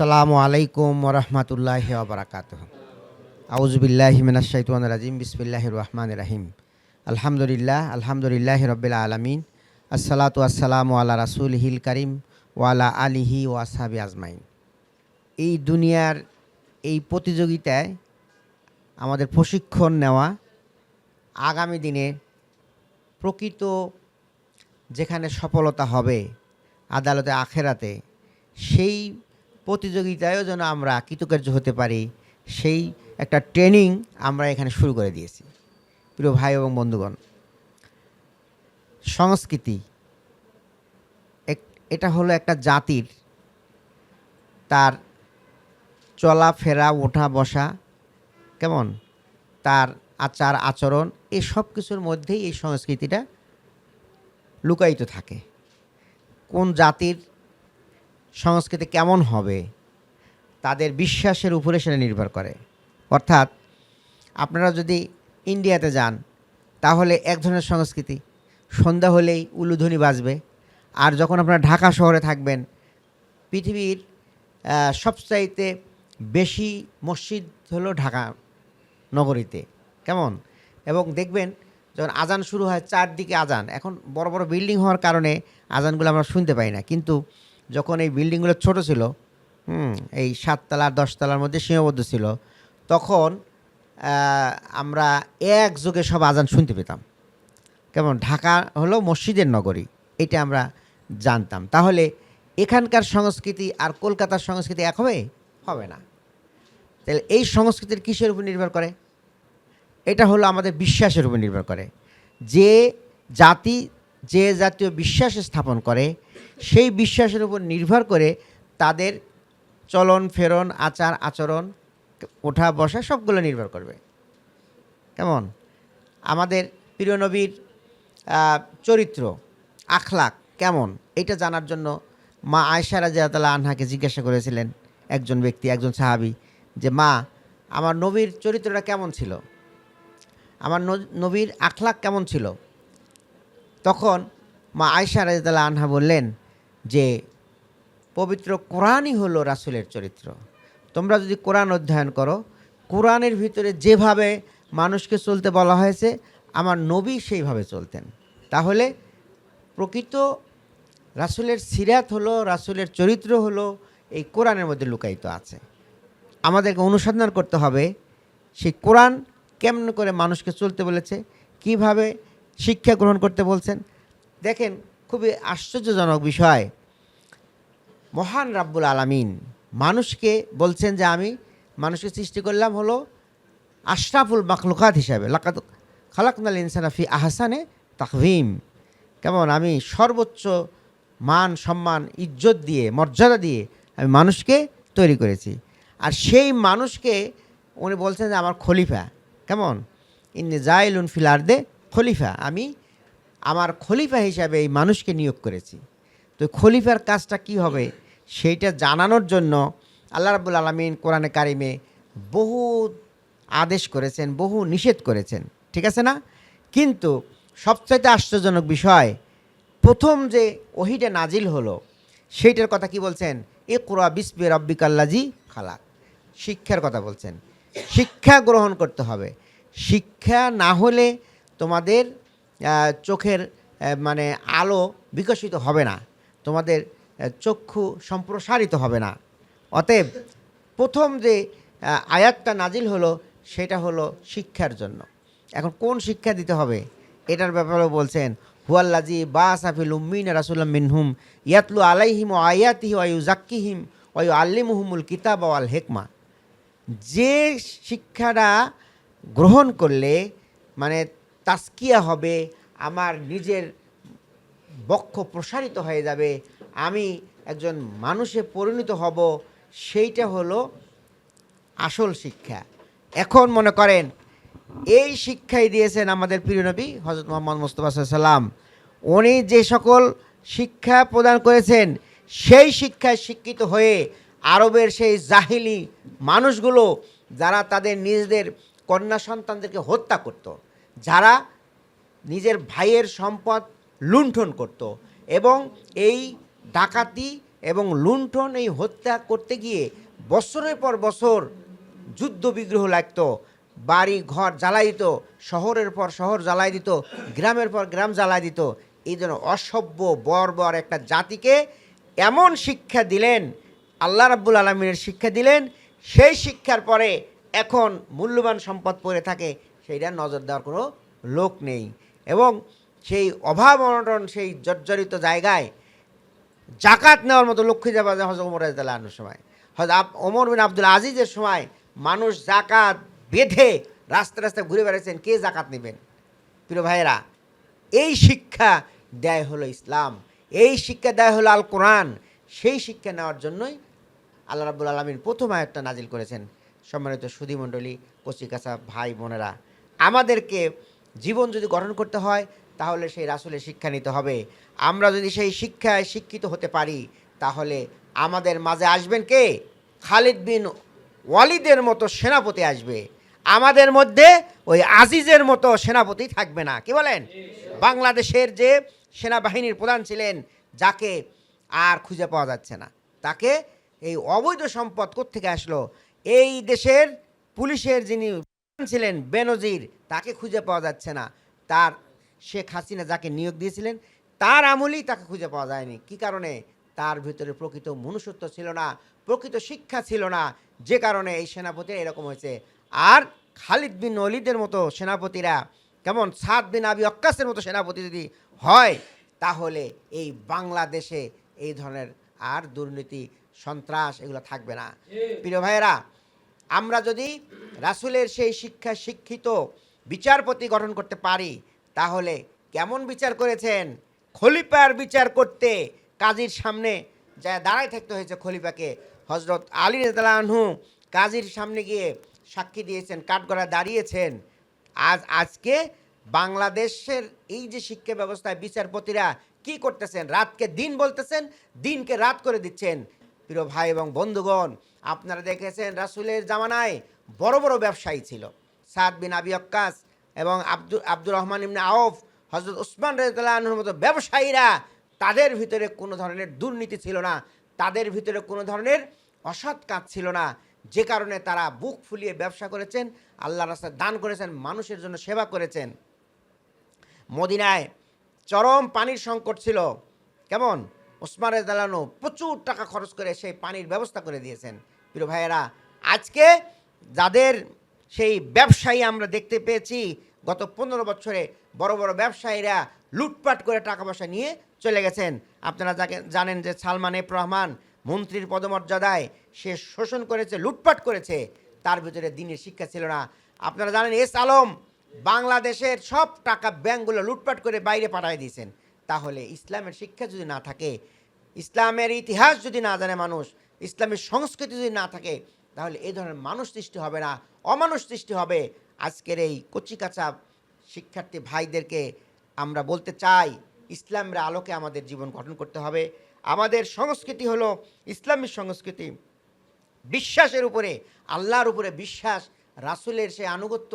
আসসালামু আলাইকুম ওরহমতুল্লাহ বারাকাত আউজবিল্লাহ মিনাশাইতান রাজিম বিসমিল্লাহ রহমান রাহিম। আলহামদুলিল্লাহ আলহামদুলিল্লাহ রবিল আলমিন। আসসালাতু আসসালামু আল্লাহ রাসুল হিল করিম ওয়ালা আলিহি ওয়াসাবি আজমাইন। এই দুনিয়ার এই প্রতিযোগিতায় আমাদের প্রশিক্ষণ নেওয়া আগামী দিনে প্রকৃত যেখানে সফলতা হবে আদালতে, আখেরাতে, সেই প্রতিযোগিতায়ও যেন আমরা কৃতকার্য হতে পারি, সেই একটা ট্রেনিং আমরা এখানে শুরু করে দিয়েছি। প্রিয় ভাই এবং বন্ধুগণ, সংস্কৃতি এটা হলো একটা জাতির তার চলাফেরা ওঠা বসা কেমন? তার আচার, আচরণ এই সব কিছুর মধ্যেই এই সংস্কৃতিটা লুকায়িত থাকে। কোন জাতির সংস্কৃতি কেমন হবে, তাদের বিশ্বাসের উপরে সেটা নির্ভর করে। অর্থাৎ আপনারা যদি ইন্ডিয়াতে যান, তাহলে এক ধরনের সংস্কৃতি, সন্ধ্যা হলেই উলুধ্বনি বাজবে, আর যখন আপনারা ঢাকা শহরে থাকবেন, পৃথিবীর সবচাইতে বেশি মসজিদ হলো ঢাকা নগরীতে। কেমন? এবং দেখবেন যখন আজান শুরু হয়, চারদিকে আজান। এখন বড় বড় বিল্ডিং হওয়ার কারণে আজানগুলো আমরা শুনতে পাই না। কিন্তু যখন এই বিল্ডিংগুলো ছোট ছিল, হুম, এই সাততলা দশতলার মধ্যে সীমাবদ্ধ ছিল, তখন আমরা একযোগে সব আজান শুনতে পেতাম। কেমন? ঢাকা হলো মসজিদের নগরী, এটা আমরা জানতাম। তাহলে এখানকার সংস্কৃতি আর কলকাতার সংস্কৃতি এক হবে? হবে না। তাহলে এই সংস্কৃতির কিসের উপর নির্ভর করে? এটা হলো আমাদের বিশ্বাসের উপর নির্ভর করে। যে জাতি, যে জাতীয় বিশ্বাস স্থাপন করে সেই বিশ্বাসের উপর নির্ভর করে তাদের চলন, ফেরন, আচার, আচরণ, ওঠা, বসা সবগুলো নির্ভর করবে। কেমন? আমাদের প্রিয় নবীর চরিত্র, আখলাক কেমন? এটা জানার জন্য মা আয়সা রাজিয়াতাল্লাহ আনহাকে জিজ্ঞাসা করেছিলেন একজন ব্যক্তি, একজন সাহাবী যে, মা, আমার নবীর চরিত্রটা কেমন ছিল? আমার নবীর আখলাক কেমন ছিল? তখন মা আয়সা রাজিয়াতাল্লাহ আনহা বললেন যে পবিত্র কোরআনই হলো রাসূলের চরিত্র। তোমরা যদি কোরআন অধ্যয়ন করো, কোরআনের ভিতরে যেভাবে মানুষকে চলতে বলা হয়েছে, আমার নবী সেইভাবে চলতেন। তাহলে প্রকৃত রাসূলের সিরাত হলো, রাসুলের চরিত্র হলো এই কোরআনের মধ্যে লুকায়িত আছে। আমাদেরকে অনুসন্ধান করতে হবে সেই কোরআন কেমন করে মানুষকে চলতে বলেছে, কীভাবে শিক্ষা গ্রহণ করতে বলছেন। দেখেন খুবই আশ্চর্যজনক বিষয়। মহান রাব্বুল আলামিন মানুষকে বলছেন যে আমি মানুষকে সৃষ্টি করলাম হলো আশরাফুল মাখলুকাত হিসাবে। লাকাত খালাকনাল ইনসানাফি আহসানে তাকভিম। কেমন? আমি সর্বোচ্চ মান, সম্মান, ইজ্জত দিয়ে, মর্যাদা দিয়ে আমি মানুষকে তৈরি করেছি। আর সেই মানুষকে উনি বলছেন যে আমার খলিফা। কেমন? ইন্নি জাইলুন ফিল আর্দে খলিফা। আমি আমার খলিফা হিসাবে এই মানুষকে নিয়োগ করেছি। তো খলিফার কাজটা কি হবে সেইটা জানানোর জন্য আল্লাহ রাবুল আলমিন কোরআনে কারিমে বহু আদেশ করেছেন, বহু নিষেধ করেছেন। ঠিক আছে না? কিন্তু সবচাইতে আশ্চর্যজনক বিষয়, প্রথম যে ওহিটা নাজিল হলো, সেইটার কথা কি বলছেন? এ কোরআ বিসবে রব্বিকাল্লাজি খালাক। শিক্ষার কথা বলছেন। শিক্ষা গ্রহণ করতে হবে। শিক্ষা না হলে তোমাদের চোখের মানে আলো বিকশিত হবে না। তোমাদের চক্ষু সম্প্রসারিত হবে না। অতএব প্রথম যে আয়াতটা নাজিল হলো, সেটা হলো শিক্ষার জন্য। এখন কোন শিক্ষা দিতে হবে? এটার ব্যাপারেও বলছেন হুয়াল্লাজি বা সাফিল উম্মিন রাসুল্লাহ মিনহুম ইয়াতলু আলাইহিম ও আয়াতিহি ওয়ু জাক্কিহিম ওয়ু আল্লিমুহুমুল কিতাব ওয়াল হেকমা। যে শিক্ষাটা গ্রহণ করলে মানে তাস্কিয়া হবে, আমার নিজের বক্ষ প্রসারিত হয়ে যাবে, আমি একজন মানুষে পরিণত হব, সেইটা হলো আসল শিক্ষা। এখন মনে করেন, এই শিক্ষাই দিয়েছেন আমাদের প্রিয় নবী হজরত মোহাম্মদ মুস্তফা সাল্লাম উনি যে সকল শিক্ষা প্রদান করেছেন, সেই শিক্ষায় শিক্ষিত হয়ে আরবের সেই জাহিলি মানুষগুলো, যারা তাদের নিজেদের কন্যা সন্তানদেরকে হত্যা করত যারা নিজের ভাইয়ের সম্পদ লুণ্ঠন করত এবং এই ডাকাতি এবং লুণ্ঠন, এই হত্যা করতে গিয়ে বছরের পর বছর যুদ্ধ বিগ্রহ লাগতো, বাড়ি ঘর জ্বালাই দিত, শহরের পর শহর জ্বালাই দিত, গ্রামের পর গ্রাম জ্বালাই দিত। এই জন্য অসভ্য, বর্বর একটা জাতিকে এমন শিক্ষা দিলেন, আল্লাহ রাব্বুল আলমিনের শিক্ষা দিলেন, সেই শিক্ষার পরে এখন মূল্যবান সম্পদ পড়ে থাকে সেইটা নজর দেওয়ার কোনো লোক নেই। এবং সেই অভাব অনটন, সেই জর্জরিত জায়গায় জাকাত নেওয়ার মতো লক্ষ্মী যাবা হজরত ওমর রাজিয়াল্লাহ আনুর সময়। হয়তো ওমর বিন আব্দুল আজিজের সময় মানুষ জাকাত বেঁধে রাস্তা রাস্তায় ঘুরে বেড়াচ্ছেন কে জাকাত নেবেন? প্রিয় ভাইয়েরা, এই শিক্ষা দেয় হলো ইসলাম, এই শিক্ষা দেয় হলো আল কোরআন। সেই শিক্ষা নেওয়ার জন্যই আল্লাহ রাবুল আলমীর প্রথম আয়াতটা নাজিল করেছেন। সম্মানিত সুধীমণ্ডলী, কচিকাছা ভাই বোনেরা আমাদেরকে জীবন যদি গঠন করতে হয়, তাহলে সেই রাসুলের শিক্ষা নিতে হবে। আমরা যদি সেই শিক্ষায় শিক্ষিত হতে পারি, তাহলে আমাদের মাঝে আসবেন কে? খালিদ বিন ওয়ালিদের মতো সেনাপতি আসবে। আমাদের মধ্যে ওই আজিজের মতো সেনাপতি থাকবে না। কি বলেন? বাংলাদেশের যে সেনাবাহিনীর প্রধান ছিলেন, যাকে আর খুঁজে পাওয়া যাচ্ছে না। তাকে এই অবৈধ সম্পদ কোত্থেকে আসলো? এই দেশের পুলিশের যিনি ছিলেন বেনজির তাকে খুঁজে পাওয়া যাচ্ছে না। তার শেখ হাসিনা যাকে নিয়োগ দিয়েছিলেন তার আমলেই তাকে খুঁজে পাওয়া যায়নি। কি কারণে? তার ভিতরে প্রকৃত মনুষ্যত্ব ছিল না প্রকৃত শিক্ষা ছিল না যে কারণে এই সেনাপতি এরকম হয়েছে। আর খালিদ বিন অলিদের মতো সেনাপতিরা কেমন? সাদ বিন আবি অক্কাসের মতো সেনাপতি যদি হয় তাহলে এই বাংলাদেশে এই ধরনের আর দুর্নীতি সন্ত্রাস এগুলো থাকবে না। প্রিয় ভাইয়েরা আমরা যদি রাসুলের সেই শিক্ষা শিক্ষিত বিচারপতি গঠন করতে পারি, তাহলে কেমন বিচার করেছেন? খলিফার বিচার করতে কাজীর সামনে যা দাঁড়ায় থাকতে হয়েছে খলিফাকে হজরত আলী আনহু কাজীর সামনে গিয়ে সাক্ষী দিয়েছেন কাঠগড়া দাঁড়িয়েছেন। আজ, আজকে বাংলাদেশের এই যে শিক্ষা ব্যবস্থায় বিচারপতিরা কি করতেছেন? রাতকে দিন বলতেছেন, দিনকে রাত করে দিচ্ছেন। প্রিয় ভাই এবং বন্ধুগণ, আপনারা দেখেছেন রাসুলের জামানায় বড় বড় ব্যবসায়ী ছিল। সাদ বিন আবি অক্কাস এবং আব্দুল আব্দুর রহমান ইমনে আউফ হজরত উসমান রাজুর মতো ব্যবসায়ীরা তাদের ভিতরে কোনো ধরনের দুর্নীতি ছিল না, তাদের ভিতরে কোনো ধরনের অসৎ কাজ ছিল না। যে কারণে তারা বুক ফুলিয়ে ব্যবসা করেছেন, আল্লাহ রাস্তায় দান করেছেন, মানুষের জন্য সেবা করেছেন। মদিনায় চরম পানির সংকট ছিল। কেমন? ওসমান দালানো প্রচুর টাকা খরচ করে সেই পানির ব্যবস্থা করে দিয়েছেন। প্রিয় ভাইয়েরা, আজকে যাদের সেই ব্যবসায়ী আমরা দেখতে পেয়েছি, গত পনেরো বছরে বড় বড় ব্যবসায়ীরা লুটপাট করে টাকা পয়সা নিয়ে চলে গেছেন। আপনারা যাকে জানেন যে সালমান এফ রহমান, মন্ত্রীর পদমর্যাদায় সে শোষণ করেছে, লুটপাট করেছে, তার ভিতরে দিনের শিক্ষা ছিল না। আপনারা জানেন, এস আলম বাংলাদেশের সব টাকা ব্যাংকগুলো লুটপাট করে বাইরে পাঠিয়ে দিয়েছেন। তাহলে ইসলামের শিক্ষা যদি না থাকে, ইসলামের ইতিহাস যদি না জানে মানুষ, ইসলামের সংস্কৃতি যদি না থাকে, তাহলে এই ধরনের মানুষ সৃষ্টি হবে না, অমানুষ সৃষ্টি হবে। আজকের এই কচিকাচা শিক্ষার্থী ভাইদেরকে আমরা বলতে চাই, ইসলামের আলোকে আমাদের জীবন গঠন করতে হবে। আমাদের সংস্কৃতি হলো ইসলামী সংস্কৃতি। বিশ্বাসের উপরে, আল্লাহর উপরে বিশ্বাস, রাসুলের সেই আনুগত্য,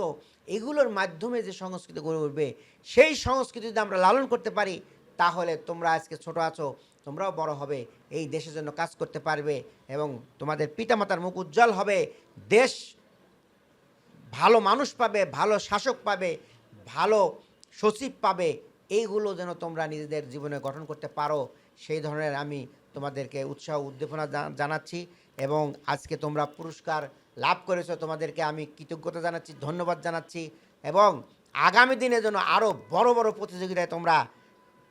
এগুলোর মাধ্যমে যে সংস্কৃতি গড়ে উঠবে, সেই সংস্কৃতি যদি আমরা লালন করতে পারি তাহলে তোমরা আজকে ছোট আছো, তোমরাও বড় হবে, এই দেশের জন্য কাজ করতে পারবে এবং তোমাদের পিতামাতার মুখ উজ্জ্বল হবে, দেশ ভালো মানুষ পাবে, ভালো শাসক পাবে, ভালো সচিব পাবে, এইগুলো যেন তোমরা নিজেদের জীবনে গঠন করতে পারো, সেই ধরনের আমি তোমাদেরকে উৎসাহ উদ্দীপনা জানাচ্ছি এবং আজকে তোমরা পুরস্কার লাভ করেছ, তোমাদেরকে আমি কৃতজ্ঞতা জানাচ্ছি, ধন্যবাদ জানাচ্ছি এবং আগামী দিনে যেন আরও বড় বড় প্রতিযোগিতায় তোমরা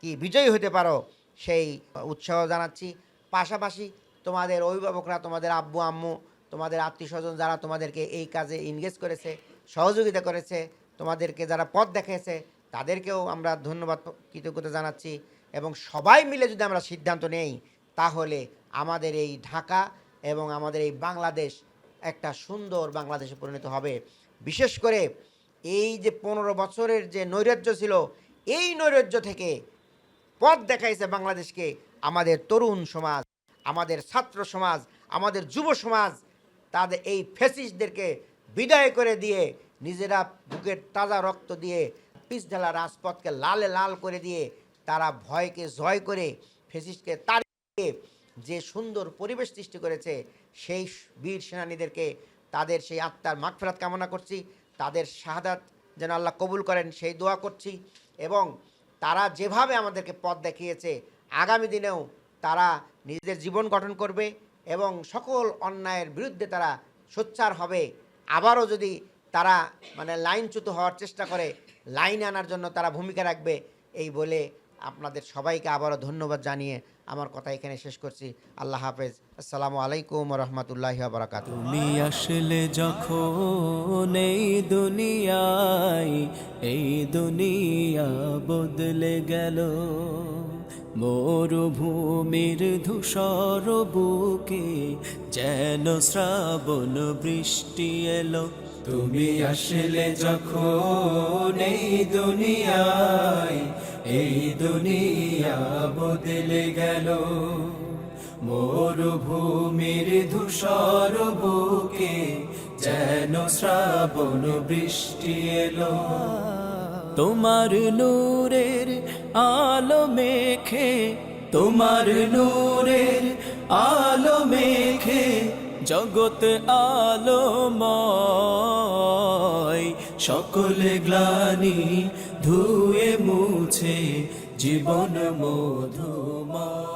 কি বিজয়ী হতে পারো, সেই উৎসাহ জানাচ্ছি। পাশাপাশি তোমাদের অভিভাবকরা, তোমাদের আব্বু, আম্মু, তোমাদের আত্মীয় স্বজন যারা তোমাদেরকে এই কাজে ইনগেজ করেছে, সহযোগিতা করেছে, তোমাদেরকে যারা পথ দেখিয়েছে, তাদেরকেও আমরা ধন্যবাদ কৃতজ্ঞতা জানাচ্ছি। এবং সবাই মিলে যদি আমরা সিদ্ধান্ত নেই, তাহলে আমাদের এই ঢাকা এবং আমাদের এই বাংলাদেশ একটা সুন্দর বাংলাদেশে পরিণত হবে। বিশেষ করে এই যে পনেরো বছরের যে নৈরাজ্য ছিল, এই নৈরাজ্য থেকে পথ দেখাইছে বাংলাদেশকে আমাদের তরুণ সমাজ, আমাদের ছাত্র সমাজ, আমাদের যুব সমাজ। তাদের এই ফেসিসদেরকে বিদায় করে দিয়ে, নিজেরা বুকের তাজা রক্ত দিয়ে পিস ঢালা রাজপথকে লালে লাল করে দিয়ে, তারা ভয়কে জয় করে ফেসিসকে তাড়িয়ে যে সুন্দর পরিবেশ সৃষ্টি করেছে, সেই বীর সেনানীদেরকে, তাদের সেই আত্মার মাগফেরাত কামনা করছি। তাদের শাহাদাত যেন আল্লাহ কবুল করেন, সেই দোয়া করছি। এবং তারা যেভাবে আমাদেরকে পথ দেখিয়েছে, আগামী দিনেও তারা নিজেদের জীবন গঠন করবে এবং সকল অন্যায়ের বিরুদ্ধে তারা সোচ্চার হবে। আবারও যদি তারা মানে লাইনচ্যুত হওয়ার চেষ্টা করে, লাইন আনার জন্য তারা ভূমিকা রাখবে, এই বলে আপনাদের সবাইকে আবারও ধন্যবাদ জানিয়ে আমার কথা এখানে শেষ করছি। আল্লাহ হাফেজ। আসসালামু আলাইকুম রহমতুল্লাহ বারাকাত তুমি আসলে যখন এই দুনিয়ায়, এই দুনিয়া বদলে গেল। মরুভূমির ধূসর বুকে যেন শ্রাবণ বৃষ্টি এলো। তুমি আসলে যখন এই দুনিয়ায় এই দুনিয়া বদলে গেল। মরুভূমির ধূসর বুকে যেন শ্রাবণ বৃষ্টি এলো। তোমার নূরের আলো মেখে তোমার নূরের আলো মেখে জগত আলোময় সকল গ্লানি ধুয়ে মুছে জীবন মধুময়।